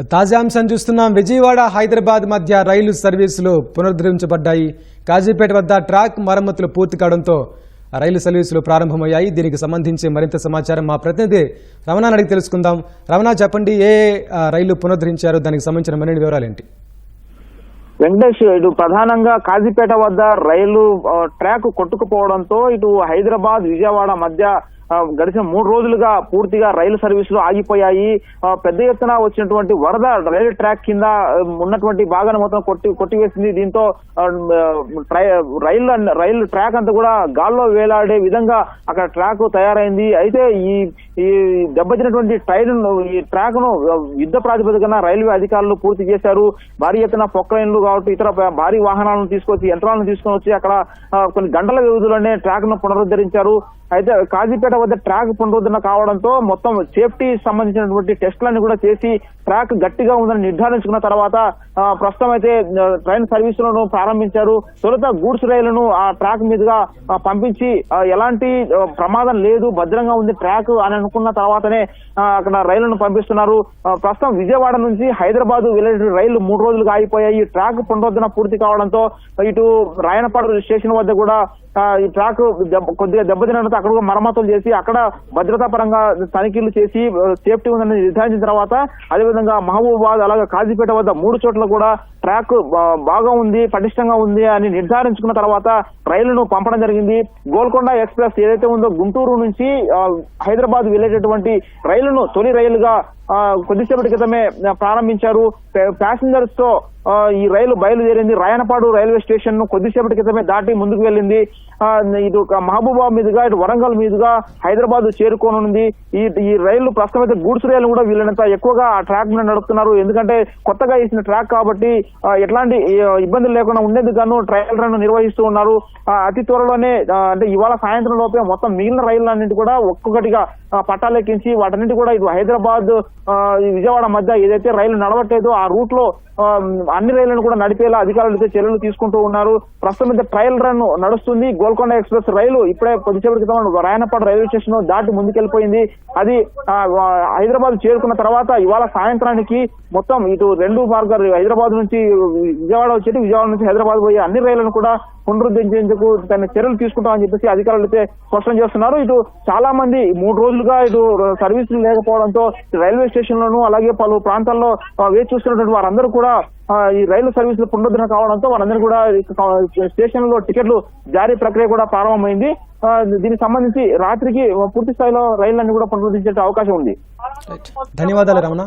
తాజా అంశం చూస్తున్నాం. విజయవాడ హైదరాబాద్ మధ్య రైలు సర్వీసులు పునరుద్ధరించబడ్డాయి. కాజీపేట వద్ద ట్రాక్ మరమ్మతులు పూర్తి కావడంతో రైలు సర్వీసులు ప్రారంభమయ్యాయి. దీనికి సంబంధించి మరింత సమాచారం మా ప్రతినిధి రమణ అడిగి తెలుసుకుందాం. రమణ చెప్పండి ఏ రైలు పునరుద్ధరించారు? దానికి సంబంధించిన మరిన్ని వివరాలేంటి? వెంకటేష్ ఇటు ప్రధానంగా కాజీపేట వద్ద రైలు ట్రాక్ కొట్టుకుపోవడంతో ఇటు హైదరాబాద్ విజయవాడ మధ్య గడిచిన మూడు రోజులుగా పూర్తిగా రైలు సర్వీసులు ఆగిపోయాయి. పెద్ద ఎత్తున వచ్చినటువంటి వరద రైలు ట్రాక్ కింద ఉన్నటువంటి భాగాన్ని మొత్తం కొట్టి కొట్టివేసింది. దీంతో ట్రై- రైలు రైలు ట్రాక్ అంతా కూడా గాల్లో వేలాడే విధంగా అక్కడ ట్రాక్ తయారైంది. అయితే ఈ ఈ దెబ్బతినటువంటి ట్రైన్ ఈ ట్రాక్ను యుద్ధ ప్రాతిపదికన రైల్వే అధికారులు పూర్తి చేశారు. భారీ ఎత్తున పొక్లైన్లు కాబట్టి ఇతర భారీ వాహనాలను తీసుకొచ్చి యంత్రాలను తీసుకొని వచ్చి అక్కడ కొన్ని గంటల వ్యవధిలోనే ట్రాక్ను పునరుద్ధరించారు. అయితే కాజీపేట వద్ద ట్రాక్ పునరుద్ధరణ కావడంతో మొత్తం సేఫ్టీ సంబంధించినటువంటి టెస్టులన్నీ కూడా చేసి ట్రాక్ గట్టిగా ఉందని నిర్ధారించుకున్న తర్వాత ప్రస్తుతం అయితే ట్రైన్ సర్వీసులను ప్రారంభించారు. తొలుత గూడ్స్ రైలును ఆ ట్రాక్ మీదుగా పంపించి ఎలాంటి ప్రమాదం లేదు భద్రంగా ఉంది ట్రాక్ అని అనుకున్న తర్వాతనే అక్కడ రైళ్ళను పంపిస్తున్నారు. ప్రస్తుతం విజయవాడ నుంచి హైదరాబాద్ వెళ్ళే రైళ్ళు మూడు రోజులుగా ఆగిపోయాయి. ట్రాక్ పునరుద్ధరణ పూర్తి కావడంతో ఇటు రాయనపాడు స్టేషన్ వద్ద కూడా ఈ ట్రాక్ దెబ్బ- కొద్దిగా దెబ్బతినడంతో అక్కడ కూడా మరమ్మతులు చేసి అక్కడ భద్రతా పరంగా తనిఖీలు చేసి సేఫ్టీ ఉందని నిర్ధారించిన తర్వాత అదేవిధంగా మహబూబాబాద్ అలాగే కాజీపేట వద్ద మూడు చోట్ల కూడా ట్రాక్ బాగా ఉంది పటిష్టంగా ఉంది అని నిర్ధారించుకున్న తర్వాత రైలును పంపడం జరిగింది. గోల్కొండ ఎక్స్ప్రెస్ ఏదైతే ఉందో గుంటూరు నుంచి హైదరాబాద్ వెళ్ళేటటువంటి రైలును తొలి రైలుగా కొద్దిసేపటి క్రితమే ప్రారంభించారు. ప్యాసింజర్స్తో ఈ రైలు బయలుదేరింది. రాయనపాడు రైల్వే స్టేషన్ను కొద్దిసేపటి క్రితమే దాటి ముందుకు వెళ్ళింది. ఇది ఒక మహబూబాబాద్ మీదుగా ఇటు వరంగల్ మీదుగా హైదరాబాద్ చేరుకోనుంది. ఈ ఈ రైలు ప్రస్తుతం అయితే గూడ్స్ రైలు కూడా వీళ్ళనంత ఎక్కువగా ఆ ట్రాక్ మీద నడుపుతున్నారు. ఎందుకంటే కొత్తగా వేసిన ట్రాక్ కాబట్టి ఎట్లాంటి ఇబ్బందులు లేకుండా ఉండేందుకు గాను ట్రయల్ రన్ నిర్వహిస్తూ ఉన్నారు. అతి త్వరలోనే అంటే ఇవాళ సాయంత్రం లోపే మొత్తం మిగిలిన రైళ్ళన్నింటి కూడా ఒక్కొక్కటిగా ఆ, పట్టాలెక్కించి వాటన్నిటి కూడా ఇటు హైదరాబాద్ విజయవాడ మధ్య ఏదైతే రైలు నడవట్లేదో ఆ రూట్లో అన్ని రైళ్ళను కూడా నడిపేలా అధికారులు అయితే చర్యలు తీసుకుంటూ ఉన్నారు. ప్రస్తుతం అయితే ట్రయల్ రన్ నడుస్తుంది. గోల్కొండ ఎక్స్ప్రెస్ రైలు ఇప్పుడే కొద్దిసేపటి క్రితం రాయనపాడు రైల్వే స్టేషన్ దాటి ముందుకెళ్ళిపోయింది అది ఆ, హైదరాబాద్ చేరుకున్న తర్వాత ఇవాళ సాయంత్రానికి మొత్తం ఇటు రెండు మార్గాలు హైదరాబాద్ నుంచి విజయవాడ వచ్చేటి విజయవాడ నుంచి హైదరాబాద్ పోయే అన్ని రైళ్ళను కూడా పునరుద్ధరించేందుకు తన చర్యలు తీసుకుంటామని చెప్పేసి అధికారులు అయితే స్పష్టం చేస్తున్నారు. ఇటు చాలా మంది మూడు రోజులుగా ఇటు సర్వీసులు లేకపోవడంతో రైల్వే స్టేషన్ లోను అలాగే పలు ప్రాంతాల్లో వేచి చూస్తున్నటువంటి వారందరూ కూడా ఈ రైలు సర్వీసులు పునరుద్ధరణ కావడంతో వారందరూ కూడా స్టేషన్లో టికెట్లు జారీ ప్రక్రియ కూడా ప్రారంభమైంది. దీనికి సంబంధించి రాత్రికి పూర్తి స్థాయిలో రైళ్ళన్నీ కూడా పునరుద్ధరించే అవకాశం ఉంది. ధన్యవాదాలు రమణ.